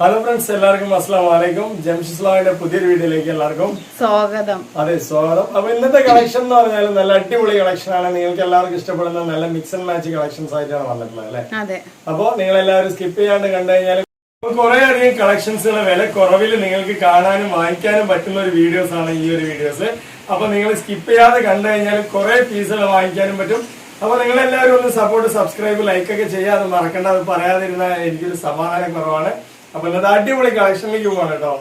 Hello friends എല്ലാവർക്കും അസ്സാം വലൈക്കും ജംഷിസ്ലാമിന്റെ പുതിയൊരു വീഡിയോയിലേക്ക് എല്ലാവർക്കും സ്വാഗതം. അതെ സ്വാഗതം. അപ്പൊ ഇന്നത്തെ കളക്ഷൻ എന്ന് പറഞ്ഞാൽ നല്ല അടിപൊളി കളക്ഷൻ ആണ്. നിങ്ങൾക്ക് എല്ലാവർക്കും ഇഷ്ടപ്പെടുന്ന നല്ല മിക്സ് ആൻഡ് മാച്ച് കളക്ഷൻസ് ആയിട്ടാണ് വന്നിട്ടുള്ളത് അല്ലെ? അതെ. അപ്പോ നിങ്ങൾ എല്ലാവരും സ്കിപ്പ് ചെയ്യാണ്ട് കണ്ടു കഴിഞ്ഞാൽ കുറെ അധികം കളക്ഷൻസുകളെ വില കുറവിൽ നിങ്ങൾക്ക് കാണാനും വാങ്ങിക്കാനും പറ്റുന്ന ഒരു വീഡിയോസ് ആണ് ഈ ഒരു വീഡിയോസ് അപ്പൊ നിങ്ങൾ സ്കിപ്പ് ചെയ്യാതെ കണ്ടു കഴിഞ്ഞാൽ കുറെ പീസുകൾ വാങ്ങിക്കാനും പറ്റും. അപ്പൊ നിങ്ങൾ എല്ലാവരും ഒന്ന് സപ്പോർട്ട് സബ്സ്ക്രൈബ് ലൈക്ക് ഒക്കെ ചെയ്യാതെ മറക്കണ്ട. അത് പറയാതിരുന്ന എനിക്കൊരു സമാധാനം കുറവാണ്. അപ്പൊ ഇന്നത്തെ അടിപൊളി കളക്ഷനിലേക്ക് പോവാണ് കേട്ടോ.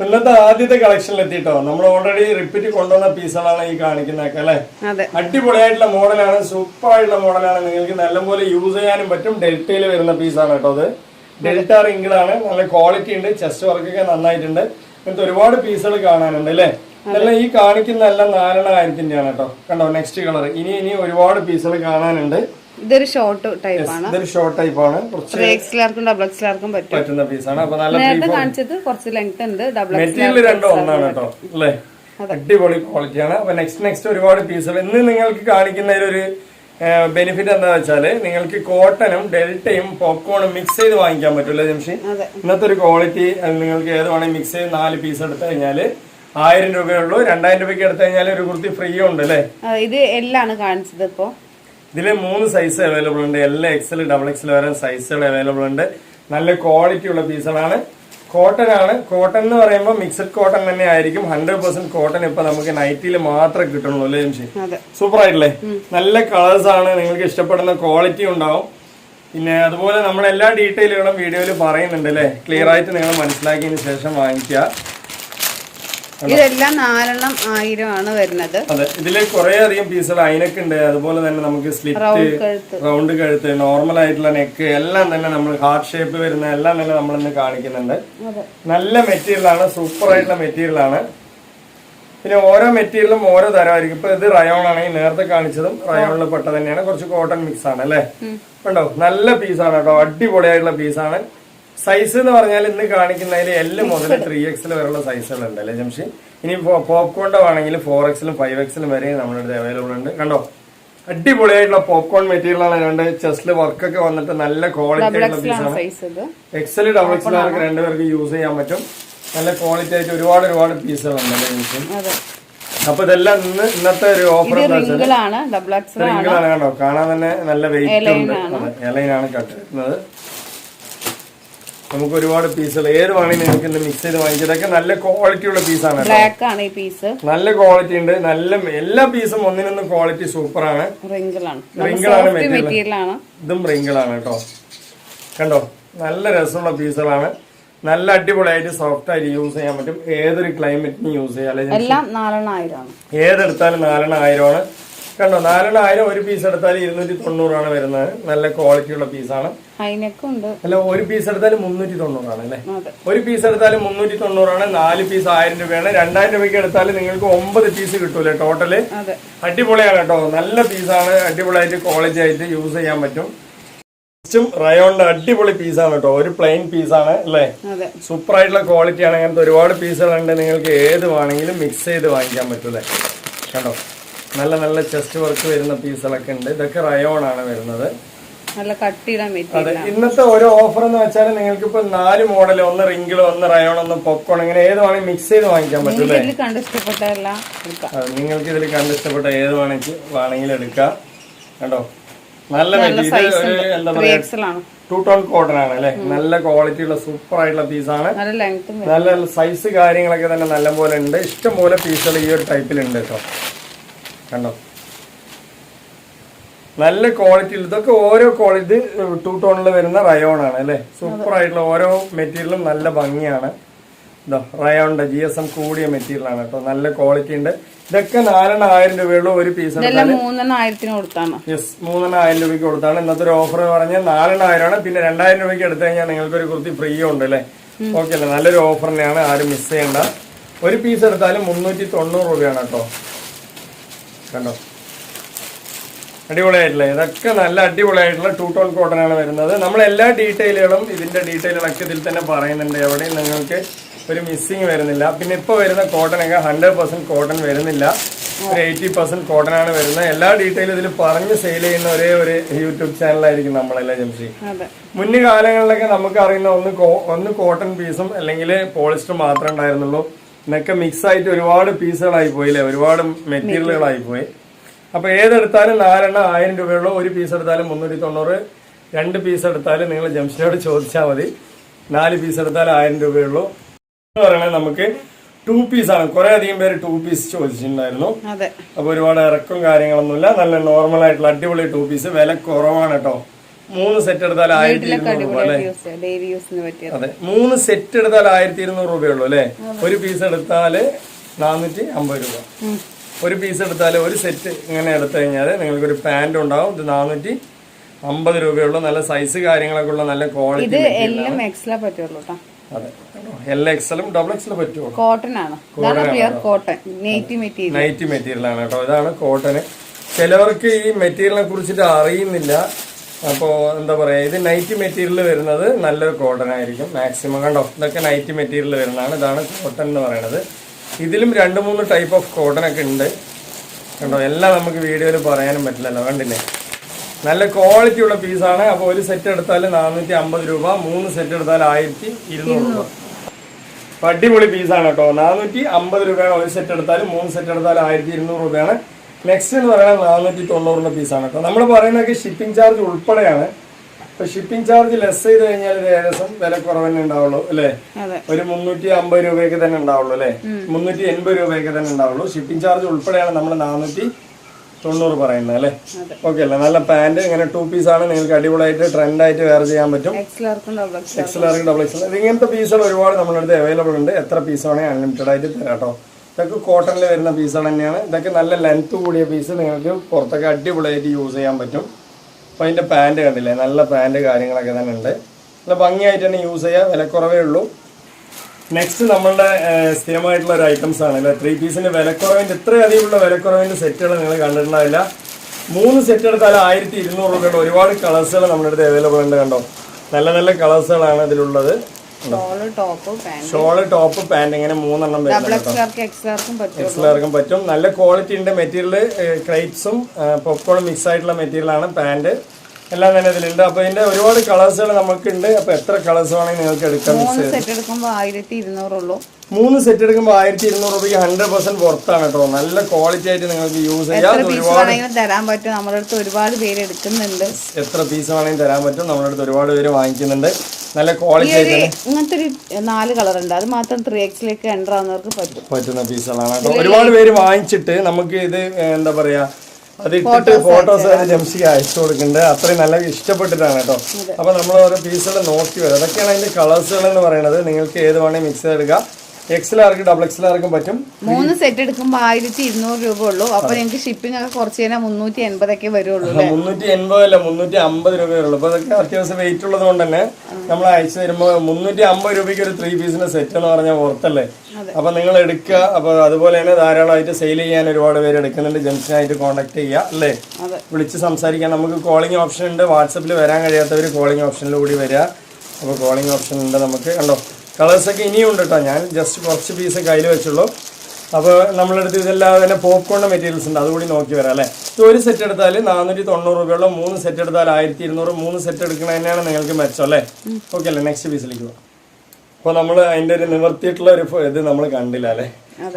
ഇന്നത്തെ ആദ്യത്തെ കളക്ഷനിൽ എത്തിട്ടോ നമ്മൾ ഓൾറെഡി റിപ്പീറ്റ് കൊണ്ടുവന്ന പീസുകളാണ് ഈ കാണിക്കുന്നതൊക്കെ അല്ലെ? അടിപൊളിയായിട്ടുള്ള മോഡലാണ് സൂപ്പർ ആയിട്ടുള്ള മോഡലാണ്. നിങ്ങൾക്ക് നല്ലപോലെ യൂസ് ചെയ്യാനും പറ്റും. ഡെൽറ്റയിൽ വരുന്ന പീസാണ് കേട്ടോ അത്. ഡെൽറ്റ റിങ്കിളാണ് നല്ല ക്വാളിറ്റി ഉണ്ട്. ചെസ്റ്റ് വർക്കൊക്കെ നന്നായിട്ടുണ്ട്. ഇങ്ങനത്തെ ഒരുപാട് പീസുകൾ കാണാനുണ്ട് അല്ലേ? അല്ല ഈ കാണിക്കുന്ന എല്ലാം നാലെണ്ണായിരത്തിന്റെ ആണ് കേട്ടോ. കണ്ടോ നെക്സ്റ്റ് കളർ ഇനി ഇനി ഒരുപാട് പീസുകൾ കാണാനുണ്ട്. ഇതൊരു ഷോർട്ട് ടൈപ്പ് ആണ്. ഇതൊരു ഷോർട്ട് ടൈപ്പ് ആണ്. കുറച്ച് എക്സിലാർക്കും ഡബിൾ എക്സ്ലാർക്കും പറ്റും. പറ്റുന്ന പീസാണ് അപ്പൊ നല്ല നേരത്തെ കാണിച്ചത് കുറച്ച് ലെങ്ത് ഉണ്ട്. ഡബിൾ മെറ്റീരിയൽ രണ്ടും ഒന്നാണ് കേട്ടോ. അല്ലേ? അടിപൊളി ക്വാളിറ്റിയാണ് അപ്പൊ നെക്സ്റ്റ് നെക്സ്റ്റ് ഒരുപാട് പീസുകൾ ഇന്ന് നിങ്ങൾക്ക് കാണിക്കുന്നതിലൊരു ബെനിഫിറ്റ് എന്താ വെച്ചാൽ നിങ്ങൾക്ക് കോട്ടനും ഡെൽറ്റയും പോപ്കോണും മിക്സ് ചെയ്ത് വാങ്ങിക്കാൻ പറ്റില്ല ജംഷി? ഇന്നത്തെ ഒരു ക്വാളിറ്റി നിങ്ങൾക്ക് ഏത് വേണമെങ്കിൽ മിക്സ് ചെയ്ത് നാല് പീസ് എടുത്തു കഴിഞ്ഞാൽ ആയിരം രൂപയുള്ളൂ രണ്ടായിരം രൂപയ്ക്ക് എടുത്തു കഴിഞ്ഞാൽ ഒരു കുർത്തി ഫ്രീ ഉണ്ട് അല്ലേ? ഇത് എല്ലാം കാണിച്ചത് ഇപ്പോ. ഇതിൽ മൂന്ന് സൈസ് അവൈലബിൾ ഉണ്ട്. എല്ലാ എക്സൽ ഡബിൾ എക്സൽ വരെ സൈസുകൾ അവൈലബിൾ ഉണ്ട്. നല്ല ക്വാളിറ്റി ഉള്ള പീസുകളാണ് കോട്ടൺ ആണ്. കോട്ടൺ എന്ന് പറയുമ്പോൾ മിക്സഡ് കോട്ടൺ തന്നെ ആയിരിക്കും. ഹൺഡ്രഡ് പെർസെന്റ് കോട്ടൺ ഇപ്പൊ നമുക്ക് നൈറ്റിയിൽ മാത്രമേ കിട്ടുള്ളൂ അല്ലേ ജംഷി സൂപ്പർ ആയിട്ടില്ലേ? നല്ല കളേഴ്സ് ആണ്. നിങ്ങൾക്ക് ഇഷ്ടപ്പെടുന്ന ക്വാളിറ്റി ഉണ്ടാവും. പിന്നെ അതുപോലെ നമ്മൾ എല്ലാ ഡീറ്റെയിലുകളും വീഡിയോയിൽ പറയുന്നുണ്ട് അല്ലേ? ക്ലിയർ ആയിട്ട് നിങ്ങൾ മനസ്സിലാക്കിയതിന് ശേഷം വാങ്ങിക്കുക. ഇതെല്ലാം നാലെണ്ണം ആയിരം ആണ് വരുന്നത് ഇതിൽ കുറെ അധികം പീസുകൾ അതിനൊക്കെ ഉണ്ട്. അതുപോലെ തന്നെ നമുക്ക് സ്ലിറ്റ് റൗണ്ട് കഴുത്ത്. നോർമൽ ആയിട്ടുള്ള നെക്ക് എല്ലാം തന്നെ നമ്മൾ ഹാർട്ട് ഷേപ്പ് വരുന്ന എല്ലാം തന്നെ നമ്മൾ ഇന്ന് കാണിക്കുന്നുണ്ട്. നല്ല മെറ്റീരിയൽ ആണ് സൂപ്പർ ആയിട്ടുള്ള മെറ്റീരിയൽ ആണ്. പിന്നെ ഓരോ മെറ്റീരിയലും ഓരോ തരമായിരിക്കും. ഇപ്പൊ ഇത് റയോൺ ആണെങ്കിൽ നേരത്തെ കാണിച്ചതും റയോണിൽ പെട്ട തന്നെയാണ്. കുറച്ച് കോട്ടൺ മിക്സ് ആണ് അല്ലേ? ഉണ്ടോ നല്ല പീസാണ് കേട്ടോ. അടിപൊളിയായിട്ടുള്ള പീസാണ് സൈസ് എന്ന് പറഞ്ഞാൽ ഇന്ന് കാണിക്കുന്നതിൽ എൽ മുതൽ ത്രീ എക്സിൽ വരെയുള്ള സൈസുകൾ ഉണ്ട് അല്ലേ ജംഷി? ഇനി പോപ്കോണിന്റെ ആണെങ്കിൽ ഫോർ എക്സിലും ഫൈവ് എക്സിലും വരെ നമ്മുടെ അടുത്ത് അവൈലബിൾ ഉണ്ട്. കണ്ടോ? അടിപൊളിയായിട്ടുള്ള പോപ്കോൺ മെറ്റീരിയൽ ആണ്. രണ്ട് ചെസ്റ്റിൽ വർക്കൊക്കെ വന്നിട്ട് നല്ല ക്വാളിറ്റി ആയിട്ടുള്ള പീസാണ് എക്സൽ ഡബിൾ എക്സൽ രണ്ടുപേർക്ക് യൂസ് ചെയ്യാൻ പറ്റും. നല്ല ക്വാളിറ്റി ആയിട്ട് ഒരുപാട് ഒരുപാട് പീസുകൾ ഉണ്ട് അല്ലേ അപ്പൊ ഇതെല്ലാം ഇന്ന് ഇന്നത്തെ ഒരു ഓഫർ റിങ്കിളാണ് കണ്ടോ? കാണാൻ തന്നെ നല്ല വെയിറ്റ് ഉണ്ട്. ഇലയിലാണ് കട്ട് വരുന്നത് നമുക്ക് ഒരുപാട് പീസുകൾ ഏത് വേണമെങ്കിലും നിങ്ങൾക്ക് ഇന്ന് മിക്സ് ചെയ്ത് വാങ്ങിക്കാം. ഇതൊക്കെ നല്ല ക്വാളിറ്റി ഉള്ള പീസാണ് ബ്ലാക്ക് ആണ് ഈ പീസ് നല്ല ക്വാളിറ്റി ഉണ്ട്. നല്ല എല്ലാ പീസും ഒന്നിനൊന്ന് ക്വാളിറ്റി സൂപ്പറാണ് റിങ്കിളാണ് ആണ്. ഇതും റിങ്കിളാണ് കേട്ടോ. കണ്ടോ? നല്ല രസമുള്ള പീസുകളാണ് നല്ല അടിപൊളിയായിട്ട് സോഫ്റ്റ് ആയിട്ട് യൂസ് ചെയ്യാൻ പറ്റും. ഏതൊരു ക്ലൈമറ്റിനും യൂസ് ചെയ്യാം. അല്ലെങ്കിൽ ഏതെടുത്താലും നാലെണ്ണം ആയിരമാണ്. കണ്ടോ നാലെണ്ണം ആയിരം ഒരു പീസ് എടുത്താൽ ഇരുന്നൂറ്റി തൊണ്ണൂറാണ് വരുന്നത്. നല്ല ക്വാളിറ്റി ഉള്ള പീസാണ് അല്ല ഒരു പീസ് എടുത്താലും മുന്നൂറ്റി തൊണ്ണൂറാണ് അല്ലേ ഒരു പീസ് എടുത്താലും മുന്നൂറ്റി തൊണ്ണൂറാണ് നാല് പീസ് ആയിരം രൂപയാണ്. രണ്ടായിരം രൂപയ്ക്ക് എടുത്താൽ നിങ്ങൾക്ക് ഒമ്പത് പീസ് കിട്ടൂലേ ടോട്ടൽ അടിപൊളിയാണ് കേട്ടോ. നല്ല പീസാണ് അടിപൊളിയായിട്ട് ക്വാളിറ്റി ആയിട്ട് യൂസ് ചെയ്യാൻ പറ്റും. റയോണിന്റെ അടിപൊളി പീസാണ് കേട്ടോ. ഒരു പ്ലെയിൻ പീസാണ് അല്ലേ? സൂപ്പർ ആയിട്ടുള്ള ക്വാളിറ്റി ആണ്. അങ്ങനത്തെ ഒരുപാട് പീസുകളുണ്ട് നിങ്ങൾക്ക് ഏത് വേണമെങ്കിലും മിക്സ് ചെയ്ത് വാങ്ങിക്കാൻ പറ്റൂലേ കണ്ടോ? നല്ല നല്ല ചെസ്റ്റ് വർക്ക് വരുന്ന പീസുകളൊക്കെ ഉണ്ട്. ഇതൊക്കെ റയോൺ ആണ് വരുന്നത്. നല്ല കട്ടിയുടെ അതെ ഇന്നത്തെ ഓരോ ഓഫർ എന്ന് വെച്ചാൽ നിങ്ങൾക്ക് ഇപ്പൊ നാല് മോഡൽ ഒന്ന് റിങ്കിൾ ഒന്ന് റയോൺ ഒന്ന് പോപ്കോൺ ഇങ്ങനെ ഏത് വേണമെങ്കിൽ മിക്സ് ചെയ്ത് വാങ്ങിക്കാൻ പറ്റില്ലേ നിങ്ങൾക്ക് ഇതിൽ കണ്ടിഷ്ടപ്പെട്ട ഏത് വേണമെങ്കിൽ വേണമെങ്കിലും എടുക്കാം. കണ്ടോ? നല്ല എന്താ പറയാ ടൂ ടോൺ കോട്ടൺ ആണ് അല്ലെ? നല്ല ക്വാളിറ്റി ഉള്ള സൂപ്പർ ആയിട്ടുള്ള പീസാണ് നല്ല സൈസ് കാര്യങ്ങളൊക്കെ തന്നെ നല്ല പോലെ ഉണ്ട്. ഇഷ്ടം പോലെ പീസുകൾ ഈ ഒരു ടൈപ്പിലുണ്ട് കേട്ടോ. കണ്ടോ? നല്ല ക്വാളിറ്റി ഇതൊക്കെ ഓരോ ക്വാളിറ്റി ടൂ ടോണിൽ വരുന്ന റയോൺ ആണ് അല്ലേ? സൂപ്പർ ആയിട്ടുള്ള ഓരോ മെറ്റീരിയലും നല്ല ഭംഗിയാണ്. ഇതോ റയോണിന്റെ ജി എസ് എം കൂടിയ മെറ്റീരിയൽ ആണ് കേട്ടോ. നല്ല ക്വാളിറ്റി ഉണ്ട്. ഇതൊക്കെ നാലെണ്ണം ആയിരം രൂപയുള്ള ഒരു പീസ് യെസ് മൂന്നെണ്ണം ആയിരം രൂപയ്ക്ക് കൊടുത്താണ്. ഇന്നത്തെ ഒരു ഓഫർ പറഞ്ഞാൽ നാലെണ്ണം ആയിരമാണ്. പിന്നെ രണ്ടായിരം രൂപയ്ക്ക് എടുത്തു കഴിഞ്ഞാൽ നിങ്ങൾക്ക് ഒരു കുർത്തി ഫ്രീ ഉണ്ട് അല്ലേ? ഓക്കെ അല്ലേ? നല്ലൊരു ഓഫർ തന്നെയാണ്. ആരും മിസ് ചെയ്യേണ്ട. ഒരു പീസ് എടുത്താലും മുന്നൂറ്റി തൊണ്ണൂറ് രൂപയാണ് കേട്ടോ. കണ്ടോ? അടിപൊളിയായിട്ടില്ലേ ഇതൊക്കെ നല്ല അടിപൊളിയായിട്ടുള്ള ടൂ ടോൺ കോട്ടൺ ആണ് വരുന്നത്. നമ്മൾ എല്ലാ ഡീറ്റെയിലുകളും ഇതിന്റെ ഡീറ്റെയിലുകളൊക്കെ ഇതിൽ തന്നെ പറയുന്നുണ്ട്. എവിടെയും നിങ്ങൾക്ക് ഒരു മിസ്സിങ് വരുന്നില്ല. പിന്നെ ഇപ്പോൾ വരുന്ന കോട്ടൺ ഒക്കെ ഹൺഡ്രഡ് പെർസെന്റ് കോട്ടൺ വരുന്നില്ല. ഒരു എയ്റ്റി പെർസെന്റ് കോട്ടൺ ആണ് വരുന്നത്. എല്ലാ ഡീറ്റെയിലും ഇതിൽ പറഞ്ഞ് സെയിൽ ചെയ്യുന്ന ഒരേ ഒരു യൂട്യൂബ് ചാനലായിരിക്കും നമ്മളല്ലേ ജംഷി മുന്നേ കാലങ്ങളിലൊക്കെ നമുക്ക് അറിയുന്ന ഒന്ന് ഒന്ന് കോട്ടൺ പീസും അല്ലെങ്കിൽ പോളിസ്റ്റർ മാത്രമേ ഉണ്ടായിരുന്നുള്ളൂ. ഇന്നൊക്കെ മിക്സ് ആയിട്ട് ഒരുപാട് പീസുകളായി പോയി അല്ലെ ഒരുപാട് മെറ്റീരിയലുകളായി പോയി. അപ്പൊ ഏതെടുത്താലും നാലെണ്ണം ആയിരം രൂപയുള്ളൂ. ഒരു പീസ് എടുത്താലും മുന്നൂറ്റി തൊണ്ണൂറ്. രണ്ട് പീസ് എടുത്താലും നിങ്ങൾ ജംഷനോട് ചോദിച്ചാൽ മതി. നാല് പീസ് എടുത്താൽ ആയിരം രൂപയുള്ളൂ. എന്ന് പറയണേ നമുക്ക് ടു പീസ് ആണ്. കുറെ അധികം പേര് ടു പീസ് ചോദിച്ചിട്ടുണ്ടായിരുന്നു. അപ്പൊ ഒരുപാട് ഇറക്കും കാര്യങ്ങളൊന്നുമില്ല. നല്ല നോർമൽ ആയിട്ടുള്ള അടിപൊളി ടു പീസ്. വില കുറവാണ് കേട്ടോ. മൂന്ന് സെറ്റ് എടുത്താൽ ആയിരത്തി ഇരുന്നൂറ് രൂപ അല്ലേ അതെ. മൂന്ന് സെറ്റ് എടുത്താൽ ആയിരത്തി ഇരുന്നൂറ് രൂപയുള്ളൂ അല്ലേ? ഒരു പീസ് എടുത്താൽ നാനൂറ്റി അമ്പത് രൂപ. ഒരു പീസ് എടുത്താൽ ഒരു സെറ്റ് ഇങ്ങനെ എടുത്തു കഴിഞ്ഞാൽ നിങ്ങൾക്ക് ഒരു പാന്റ് ഉണ്ടാവും. ഇത് നാനൂറ്റി അമ്പത് രൂപയുള്ള. നല്ല സൈസ് കാര്യങ്ങളൊക്കെ ഉള്ള നല്ല ക്വാളിറ്റി എല്ലാം പറ്റുള്ളൂ അതെ. എൽ എക്സലും ഡബിൾ എക്സലും പറ്റുമോ കോട്ടൺ ആണ്. Cotton nighty material night material ആണ് കേട്ടോ ഇതാണ് കോട്ടന് ചിലവർക്ക് ഈ മെറ്റീരിയലിനെ കുറിച്ചിട്ട് അറിയുന്നില്ല. അപ്പോൾ എന്താ പറയുക ഇത് നൈറ്റ് മെറ്റീരിയൽ വരുന്നത് നല്ലൊരു കോട്ടൺ ആയിരിക്കും. മാക്സിമം കണ്ടോ ഇതൊക്കെ നൈറ്റ് മെറ്റീരിയൽ വരുന്നതാണ്. ഇതാണ് കോട്ടൺ എന്ന് പറയുന്നത് ഇതിലും രണ്ട് മൂന്ന് ടൈപ്പ് ഓഫ് കോട്ടൺ ഒക്കെ ഉണ്ട്. കണ്ടോ എല്ലാം നമുക്ക് വീഡിയോയിൽ പറയാനും പറ്റില്ലല്ലോ കണ്ടില്ലേ? നല്ല ക്വാളിറ്റി ഉള്ള പീസാണ് അപ്പോൾ ഒരു സെറ്റ് എടുത്താൽ നാനൂറ്റി അമ്പത് രൂപ മൂന്ന് സെറ്റ് എടുത്താൽ ആയിരത്തി ഇരുന്നൂറ് രൂപ. അപ്പൊ അടിപൊളി പീസാണ് കേട്ടോ. നാനൂറ്റി അമ്പത് രൂപയാണ് ഒരു സെറ്റ് എടുത്താൽ മൂന്ന് സെറ്റ് എടുത്താൽ ആയിരത്തി ഇരുന്നൂറ് രൂപയാണ്. നെക്സ്റ്റ് എന്ന് പറയുന്നത് നാനൂറ്റി തൊണ്ണൂറിന്റെ പീസാണ് അപ്പോൾ നമ്മൾ പറയുന്നതൊക്കെ ഷിപ്പിംഗ് ചാർജ് ഉൾപ്പെടെയാണ്. അപ്പൊ ഷിപ്പിംഗ് ചാർജ് ലെസ് ചെയ്ത് കഴിഞ്ഞാൽ ഇത് ഏകദേശം വില കുറവന്നെ ഉണ്ടാവുള്ളൂ അല്ലേ? ഒരു മുന്നൂറ്റി അമ്പത് രൂപയൊക്കെ തന്നെ ഉണ്ടാവുള്ളൂ അല്ലേ? മുന്നൂറ്റി എൺപത് രൂപയൊക്കെ തന്നെ ഉണ്ടാവുള്ളൂ. ഷിപ്പിംഗ് ചാർജ് ഉൾപ്പെടെയാണ് നമ്മൾ നാനൂറ്റി തൊണ്ണൂറ് പറയുന്നത് അല്ലേ? ഓക്കെ അല്ലേ? നല്ല പാന്റ് ഇങ്ങനെ ടു പീസ് ആണ്. നിങ്ങൾക്ക് അടിപൊളിയായിട്ട് ട്രെൻഡ് ആയിട്ട് വേറെ ചെയ്യാൻ പറ്റും. എക്സ്ലാർക്കും ഡബിൾ എക്സ് എക്സൽ ഇങ്ങനത്തെ പീസുകൾ ഒരുപാട് നമ്മുടെ അടുത്ത് അവൈലബിൾ ഉണ്ട്. എത്ര പീസ് വേണേ അൺലിമിറ്റഡ് ആയിട്ട് തരാം കേട്ടോ ഇതൊക്കെ കോട്ടണിൽ വരുന്ന പീസ് തന്നെയാണ് ഇതൊക്കെ നല്ല ലെങ്ത് കൂടിയ പീസ് നിങ്ങൾക്ക് പുറത്തൊക്കെ അടിപൊളിയായിട്ട് യൂസ് ചെയ്യാൻ പറ്റും. അപ്പോൾ അതിന്റെ പാന്റ് കണ്ടില്ലേ? നല്ല പാന്റ് കാര്യങ്ങളൊക്കെ തന്നെ ഉണ്ട്. നല്ല ഭംഗിയായിട്ട് തന്നെ യൂസ് ചെയ്യാം. വിലക്കുറവേ ഉള്ളൂ. നെക്സ്റ്റ് നമ്മളുടെ സ്ഥിരമായിട്ടുള്ള ഒരു ഐറ്റംസ് ആണ് അല്ലെ? ത്രീ പീസിന്റെ വിലക്കുറവിന്റെ ഇത്രയധികമുള്ള വിലക്കുറവിന്റെ സെറ്റുകൾ നിങ്ങൾ കണ്ടിട്ടുണ്ടാവില്ല. മൂന്ന് സെറ്റ് എടുത്താൽ ആയിരത്തി ഇരുന്നൂറ് രൂപയുടെ ഒരുപാട് കളേഴ്സുകൾ നമ്മുടെ അടുത്ത് അവൈലബിൾ ഉണ്ട് കണ്ടോ? നല്ല നല്ല കളേഴ്സുകളാണ് ഇതിലുള്ളത്. Shawl top pant. ഇങ്ങനെ മൂന്നെണ്ണം എക്സ്ലാർക്ക് പറ്റും. നല്ല ക്വാളിറ്റിന്റെ ഉണ്ട് മെറ്റീരിയൽ ക്രൈറ്റ്സും പോപ്കോൺ മിക്സ് ആയിട്ടുള്ള മെറ്റീരിയൽ ആണ് പാന്റ്. എല്ലാം തന്നെ ഇതിലുണ്ട്. അപ്പൊ ഇതിന്റെ ഒരുപാട് കളേഴ്സുകൾ നമുക്കുണ്ട് അപ്പൊ എത്ര കളേഴ്സ് വേണമെങ്കിൽ നിങ്ങൾക്ക് എടുക്കാം സെറ്റ് എടുക്കുമ്പോൾ ആയിരത്തി ഇരുന്നൂറുള്ളൂ മൂന്ന് സെറ്റ് എടുക്കുമ്പോൾ ആയിരത്തി ഇരുന്നൂറ് രൂപയ്ക്ക് ഹൺഡ്രഡ് പെർസെന്റ് പുറത്താണ് കേട്ടോ. നല്ല ക്വാളിറ്റി ആയിട്ട് നിങ്ങൾക്ക് യൂസ് ചെയ്യാം. ഒരുപാട് തരാൻ പറ്റും. നമ്മുടെ അടുത്ത് ഒരുപാട് പേര് എടുക്കുന്നുണ്ട്. എത്ര പീസ് വേണമെങ്കിൽ തരാൻ പറ്റും. നമ്മുടെ അടുത്ത് ഒരുപാട് പേര് വാങ്ങിക്കുന്നുണ്ട്. നല്ല ക്വാളിറ്റി ആയിട്ട് ഇങ്ങനത്തെ ഒരു നാല് കളർ ഉണ്ട്. അത് മാത്രം ത്രീ എക്സിലേക്ക് എന്റർ ആവുന്നവർക്ക് പറ്റും. പറ്റുന്ന പീസുകളാണ് കേട്ടോ. ഒരുപാട് പേര് വാങ്ങിച്ചിട്ട് നമുക്ക് ഇത് എന്താ പറയാ അത് ഇട്ടിട്ട് ഫോട്ടോസ് ജംഷിക്ക് അയച്ചു കൊടുക്കുന്നുണ്ട്. അത്രയും നല്ല ഇഷ്ടപ്പെട്ടിട്ടാണ് കേട്ടോ. അപ്പൊ നമ്മൾ ഓരോ പീസുകൾ നോക്കി വരാം. അതൊക്കെയാണ് അതിന്റെ കളേഴ്സുകൾ എന്ന് പറയുന്നത്. നിങ്ങൾക്ക് ഏത് വേണമെങ്കിൽ മിക്സ് ചെയ്തെടുക്കാം. ഡബിൾ പറ്റും. മൂന്ന് സെറ്റ് എടുക്കുമ്പോൾ ആയിരത്തി ഇരുന്നൂറ് രൂപ ഉള്ളൂ അപ്പൊ നിങ്ങൾക്ക് ഷിപ്പിംഗ് ഒക്കെ കുറച്ച് കഴിഞ്ഞാൽ മുന്നൂറ്റി എൺപതൊക്കെ വരുള്ളൂ മുന്നൂറ്റി എൺപതല്ല മുന്നൂറ്റി അമ്പത് രൂപയുള്ളൂ അപ്പൊ അതൊക്കെ അത്യാവശ്യം വെയിറ്റ് ഉള്ളത് കൊണ്ട് തന്നെ നമ്മൾ അയച്ചു തരുമ്പോൾ മുന്നൂറ്റി അമ്പത് രൂപയ്ക്ക് ഒരു ത്രീ പീസിന്റെ സെറ്റ് എന്ന് പറഞ്ഞാൽ ഓർത്തല്ലേ അപ്പൊ നിങ്ങൾ എടുക്കുക. അപ്പൊ അതുപോലെ തന്നെ ധാരാളമായിട്ട് സെയിൽ ചെയ്യാൻ ഒരുപാട് പേര് എടുക്കുന്നുണ്ട്. ജംഗ്ഷനായിട്ട് കോൺടാക്ട് ചെയ്യുക അല്ലേ? വിളിച്ച് സംസാരിക്കാൻ നമുക്ക് കോളിംഗ് ഓപ്ഷൻ ഉണ്ട്. വാട്സപ്പിൽ വരാൻ കഴിയാത്തവർ കോളിംഗ് ഓപ്ഷനിലൂടെ വരിക. അപ്പൊ കോളിംഗ് ഓപ്ഷൻ ഉണ്ട് നമുക്ക്. കണ്ടോ? കളേഴ്സൊക്കെ ഇനിയും ഉണ്ട് കേട്ടോ ഞാൻ ജസ്റ്റ് കുറച്ച് പീസ് കയ്യിൽ വെച്ചുള്ളൂ. അപ്പോൾ നമ്മളെടുത്ത് ഇതെല്ലാം തന്നെ പോപ്കോണിന്റെ മെറ്റീരിയൽസ് ഉണ്ട്. അതുകൂടി നോക്കി വരാം അല്ലേ? ഇത് ഒരു സെറ്റ് എടുത്താൽ നാനൂറ്റി തൊണ്ണൂറ് രൂപയുള്ള. മൂന്ന് സെറ്റ് എടുത്താൽ ആയിരത്തി ഇരുന്നൂറ് മൂന്ന് സെറ്റ് എടുക്കണ തന്നെയാണ് നിങ്ങൾക്ക് മെച്ചം അല്ലേ? ഓക്കെ അല്ലേ? നെക്സ്റ്റ് പീസിലേക്ക് പോകാം അപ്പോൾ നമ്മൾ അതിന്റെ ഒരു നിവർത്തിയിട്ടുള്ള ഒരു ഇത് നമ്മൾ കണ്ടില്ല അല്ലേ?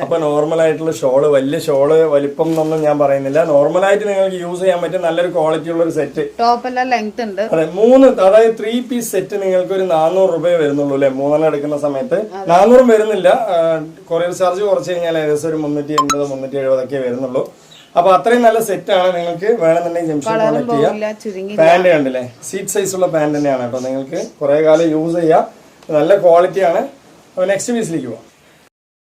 അപ്പൊ നോർമൽ ആയിട്ടുള്ള ഷോൾ വലിയ ഷോൾ വലിപ്പം എന്നൊന്നും ഞാൻ പറയുന്നില്ല. നോർമൽ ആയിട്ട് നിങ്ങൾക്ക് യൂസ് ചെയ്യാൻ പറ്റും നല്ലൊരു ക്വാളിറ്റി ഉള്ള ഒരു സെറ്റ് ടോപ്പ് എല്ലാം ലെങ്ത് ഉണ്ട്. അതെ മൂന്ന് അതായത് ത്രീ പീസ് സെറ്റ് നിങ്ങൾക്ക് ഒരു നാനൂറ് രൂപയെ വരുന്നുള്ളൂ അല്ലെ? മൂന്നെണ്ണം എടുക്കുന്ന സമയത്ത്. നാനൂറും വരുന്നില്ല. കൊറിയർ ചാർജ് കുറച്ച് കഴിഞ്ഞാൽ ഏകദേശം ഒരു മുന്നൂറ്റി എൺപത് മുന്നൂറ്റി എഴുപതൊക്കെ വരുന്നുള്ളൂ. അപ്പൊ അത്രയും നല്ല സെറ്റ് ആണ് നിങ്ങൾക്ക് വേണമെന്നുണ്ടെങ്കിൽ കോൺടാക്ട് ചെയ്യാം. പാന്റ് കണ്ടില്ലേ? സീറ്റ് സൈസ് ഉള്ള പാന്റ് തന്നെയാണ്. കേട്ടോ നിങ്ങൾക്ക് കുറെ കാലം യൂസ് ചെയ്യാം. നല്ല ക്വാളിറ്റിയാണ് അപ്പൊ നെക്സ്റ്റ് പീസിലേക്ക് പോവാം.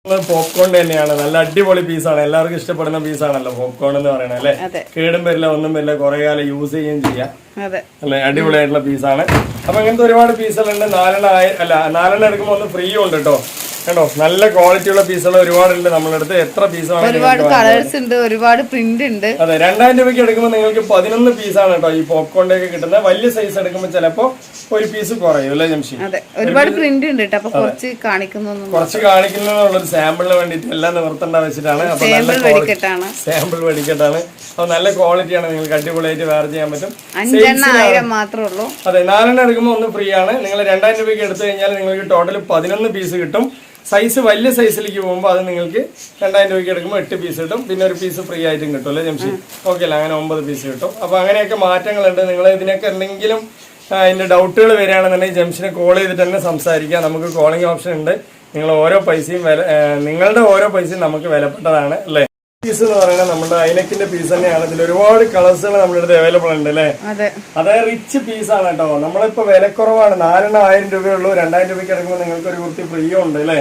പോപ്കോൺ തന്നെയാണ്. നല്ല അടിപൊളി പീസാണ് എല്ലാവർക്കും ഇഷ്ടപ്പെടുന്ന പീസാണല്ലോ പോപ്കോൺ എന്ന് പറയുന്നത് അല്ലെ? കേടും വരില്ല ഒന്നും വരില്ല കുറെ കാലം യൂസ് ചെയ്യുകയും ചെയ്യാം. അല്ലെ? അടിപൊളിയായിട്ടുള്ള പീസാണ് അപ്പൊ ഇങ്ങനത്തെ ഒരുപാട് പീസുകളുണ്ട് നാലെണ്ണം അല്ല നാലെണ്ണം എടുക്കുമ്പോൾ ഒന്ന് ഫ്രീ ഉണ്ട് കേട്ടോ കണ്ടോ? നല്ല ക്വാളിറ്റി ഉള്ള പീസുകൾ ഒരുപാടുണ്ട് നമ്മളടുത്ത് എത്ര പീസ് ഒരുപാട് കളേഴ്സ് ഉണ്ട് ഒരുപാട് പ്രിന്റ് ഉണ്ട്. അതെ രണ്ടായിരം രൂപയ്ക്ക് എടുക്കുമ്പോൾ നിങ്ങൾക്ക് പതിനൊന്ന് പീസാണ് കേട്ടോ ഈ പോപ്കോണിന്റെ ഒക്കെ കിട്ടുന്നത്. വലിയ സൈസ് എടുക്കുമ്പോൾ ചിലപ്പോ ഒരു പീസ് കുറയും അല്ലേ ജംഷി? അതെ ഒരുപാട് പ്രിന്റ് ഉണ്ട് കേട്ടോ. അപ്പൊ കുറച്ച് കാണിക്കുന്നു കുറച്ച് കാണിക്കുന്നതിനുള്ളൊരു സാമ്പിളിന് വേണ്ടിട്ട് എല്ലാം നിവർത്തേണ്ട വെച്ചിട്ടാണ്. സാമ്പിൾ വെടിക്കെട്ടാണ്. സാമ്പിൾ മേടിക്കട്ടാണ് അപ്പൊ നല്ല ക്വാളിറ്റിയാണ് നിങ്ങൾക്ക് അടിപൊളിയായിട്ട് വേറെ ചെയ്യാൻ പറ്റും. അഞ്ചെണ്ണായിരം മാത്രമേ ഉള്ളൂ. അതെ നാലെണ്ണം എടുക്കുമ്പോൾ ഒന്ന് ഫ്രീ ആണ്. നിങ്ങൾ രണ്ടായിരം രൂപയ്ക്ക് എടുത്തു കഴിഞ്ഞാൽ നിങ്ങൾക്ക് ടോട്ടൽ പതിനൊന്ന് പീസ് കിട്ടും. സൈസ് വലിയ സൈസിലേക്ക് പോകുമ്പോൾ അത് നിങ്ങൾക്ക് രണ്ടായിരം രൂപയ്ക്ക് എടുക്കുമ്പോൾ എട്ട് പീസ് കിട്ടും. പിന്നെ ഒരു പീസ് ഫ്രീ ആയിട്ടും കിട്ടും അല്ലേ ജംഷി? ഓക്കെ അല്ല? അങ്ങനെ ഒമ്പത് പീസ് കിട്ടും. അപ്പോൾ അങ്ങനെയൊക്കെ മാറ്റങ്ങളുണ്ട്. നിങ്ങൾ ഇതിനൊക്കെ എന്തെങ്കിലും അതിന്റെ ഡൗട്ടുകൾ വരികയാണെന്നുണ്ടെങ്കിൽ ജംഷിനെ കോൾ ചെയ്തിട്ട് തന്നെ സംസാരിക്കാം. നമുക്ക് കോളിംഗ് ഓപ്ഷൻ ഉണ്ട്. നിങ്ങൾ ഓരോ പൈസയും വില നിങ്ങളുടെ ഓരോ പൈസയും നമുക്ക് വിലപ്പെട്ടതാണ് അല്ലേ? പീസ് എന്ന് പറയുന്നത് നമ്മുടെ ഐനക്കിന്റെ പീസ് തന്നെയാണ്. ഇതിൽ ഒരുപാട് കളേഴ്സുകൾ നമ്മുടെ അടുത്ത് അവൈലബിൾ ഉണ്ട് അല്ലേ? അതെ. റിച്ച് പീസ് ആണ് കേട്ടോ. നമ്മളിപ്പോ വിലക്കുറവാണ്. നാലെണ്ണം ആയിരം രൂപയുള്ളൂ രണ്ടായിരം രൂപയ്ക്ക് എടുക്കുമ്പോൾ നിങ്ങൾക്ക് ഒരു കുർത്തി ഫ്രീ ഉണ്ട് അല്ലേ?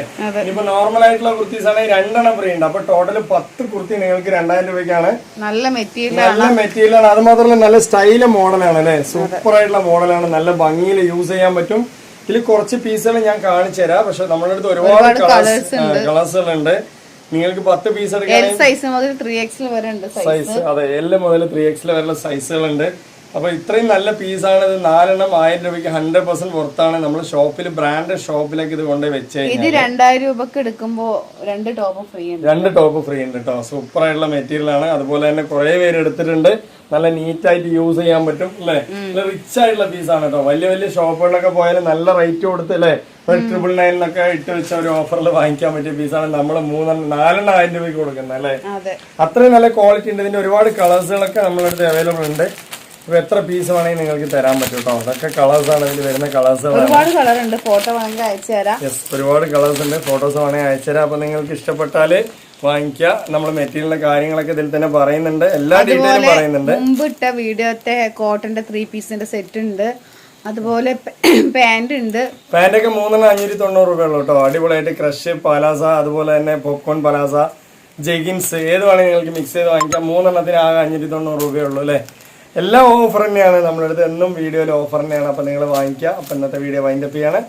ഇപ്പൊ നോർമൽ ആയിട്ടുള്ള കുർത്തീസ് ആണെങ്കിൽ രണ്ടെണ്ണം ഫ്രീ ഉണ്ട്. അപ്പൊ ടോട്ടൽ പത്ത് കുർത്തി നിങ്ങൾക്ക് രണ്ടായിരം രൂപയ്ക്കാണ്. നല്ല മെറ്റീരിയൽ നല്ല മെറ്റീരിയൽ ആണ്. അത് മാത്രമല്ല നല്ല സ്റ്റൈൽ മോഡലാണ് അല്ലേ? സൂപ്പർ ആയിട്ടുള്ള മോഡലാണ് നല്ല ഭംഗിയിൽ യൂസ് ചെയ്യാൻ പറ്റും. ഇതിൽ കുറച്ച് പീസുകൾ ഞാൻ കാണിച്ചു തരാം പക്ഷെ നമ്മുടെ അടുത്ത് ഒരുപാട് കളേഴ്സ് കളേഴ്സുകൾ ഉണ്ട്. നിങ്ങൾക്ക് പത്ത് പീസ് എടുക്കാൻ സൈസ് മുതൽ ത്രീ എക്സിൽ വരെ ഉണ്ട് സൈസ് അതെ എല്ലാം മുതൽ ത്രീ എക്സിൽ വരെയുള്ള സൈസുകളുണ്ട് അപ്പൊ ഇത്രയും നല്ല പീസാണ് ഇത്. നാലെണ്ണം ആയിരം രൂപയ്ക്ക് ഹൺഡ്രഡ് പെർസെന്റ് പുറത്താണ് നമ്മൾ ഷോപ്പിൽ ബ്രാൻഡ് ഷോപ്പിലേക്ക് ഇത് കൊണ്ട് വെച്ച് ഇത് രണ്ടായിരം രൂപക്ക് എടുക്കുമ്പോ രണ്ട് ടോപ്പ് ഫ്രീ ഉണ്ട്. രണ്ട് ടോപ്പ് ഫ്രീ ഉണ്ട് കേട്ടോ സൂപ്പർ ആയിട്ടുള്ള മെറ്റീരിയൽ ആണ്. അതുപോലെ തന്നെ കുറെ പേര് എടുത്തിട്ടുണ്ട്. നല്ല നീറ്റ് ആയിട്ട് യൂസ് ചെയ്യാൻ പറ്റും അല്ലേ? നല്ല റിച്ച് ആയിട്ടുള്ള പീസാണ് കേട്ടോ വലിയ വലിയ ഷോപ്പുകളിലൊക്കെ പോയാലും നല്ല റേറ്റ് കൊടുത്ത് അല്ലേ? ഒരു ട്രിപ്പിൾ നയനിലൊക്കെ ഇട്ട് വെച്ച ഒരു ഓഫറിൽ വാങ്ങിക്കാൻ പറ്റിയ പീസാണ് നമ്മൾ മൂന്നെണ്ണം നാലെണ്ണം ആയിരം രൂപയ്ക്ക് കൊടുക്കുന്നത് അല്ലേ? അതെ. അത്രയും നല്ല ക്വാളിറ്റി ഉണ്ട്. ഇതിന്റെ ഒരുപാട് കളേഴ്സുകളൊക്കെ നമ്മളടുത്ത് അവൈലബിൾ ഉണ്ട്. ഇപ്പൊ എത്ര പീസ് വേണമെങ്കിൽ നിങ്ങൾക്ക് തരാൻ പറ്റും കേട്ടോ അതൊക്കെ കളേഴ്സ് ആണ്. ഇതിൽ വരുന്ന കളേഴ്സ് ഒരുപാട് കളർ ഉണ്ട്. ഫോട്ടോ വേണമെങ്കിൽ അയച്ചു തരാം. യെസ് ഒരുപാട് കളേഴ്സ് ഉണ്ട്. ഫോട്ടോസ് വേണമെങ്കിൽ അയച്ചുതരാം അപ്പൊ നിങ്ങൾക്ക് ഇഷ്ടപ്പെട്ടാൽ വാങ്ങിക്കുക. നമ്മൾ മെറ്റീരിയലിന്റെ കാര്യങ്ങളൊക്കെ ഇതിൽ തന്നെ പറയുന്നുണ്ട്. എല്ലാ ഡീറ്റെയിലും പറയുന്നുണ്ട്. മുമ്പ് ഇട്ട വീഡിയോത്തെ കോട്ടന്റെ ത്രീ പീസിന്റെ സെറ്റ് ഉണ്ട്. അതുപോലെ പാന്റ് ഉണ്ട്. പാന്റൊക്കെ മൂന്നെണ്ണം അഞ്ഞൂറ്റി തൊണ്ണൂറ് രൂപ ഉള്ളൂ കേട്ടോ. അടിപൊളിയായിട്ട് ക്രഷ് പലാസ അതുപോലെ തന്നെ പോപ്കോൺ പലാസ ജെഗിൻസ് ഏത് വേണമെങ്കിൽ നിങ്ങൾക്ക് മിക്സ് ചെയ്ത് വാങ്ങിക്കാം. മൂന്നെണ്ണത്തിന് ആകെ അഞ്ഞൂറ്റി തൊണ്ണൂറ് രൂപയേ ഉള്ളൂ അല്ലേ? എല്ലാം ഓഫർ തന്നെയാണ്. നമ്മുടെ അടുത്ത് എന്നും വീഡിയോയിൽ ഓഫർ തന്നെയാണ്. അപ്പം നിങ്ങൾ വാങ്ങിക്കുക അപ്പം ഇന്നത്തെ വീഡിയോ വൈൻഡപ്പ് ചെയ്യാണ്.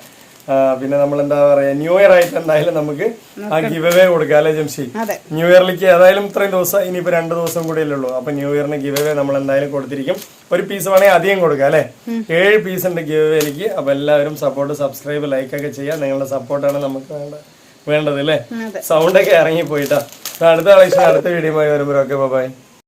പിന്നെ നമ്മൾ എന്താ പറയുക ന്യൂ ഇയർ ആയിട്ട് എന്തായാലും നമുക്ക് ആ ഗിവ് അവേ കൊടുക്കാം അല്ലേ ജംഷി? ന്യൂ ഇയറിലേക്ക് ഏതായാലും ഇത്രയും ദിവസം ഇനിയിപ്പോ രണ്ട് ദിവസം കൂടിയല്ലേ ഉള്ളൂ. അപ്പൊ ന്യൂ ഇയറിന് ഗിവ് അവേ നമ്മൾ എന്തായാലും കൊടുത്തിരിക്കും. ഒരു പീസ് വേണമെങ്കിൽ അധികം കൊടുക്കാം അല്ലെ? ഏഴ് പീസ് ഉണ്ട് ഗിവ് അവേയിലേക്ക് അപ്പൊ എല്ലാവരും സപ്പോർട്ട് സബ്സ്ക്രൈബ് ലൈക്ക് ഒക്കെ ചെയ്യാം. നിങ്ങളുടെ സപ്പോർട്ടാണ് നമുക്ക് വേണ്ട വേണ്ടത് അല്ലേ? സൗണ്ട് ഒക്കെ ഇറങ്ങി പോയിട്ടാ അടുത്ത കളക്ഷൻ അടുത്ത വീഡിയോ ആയി വരുമ്പോഴൊക്കെ ബൈ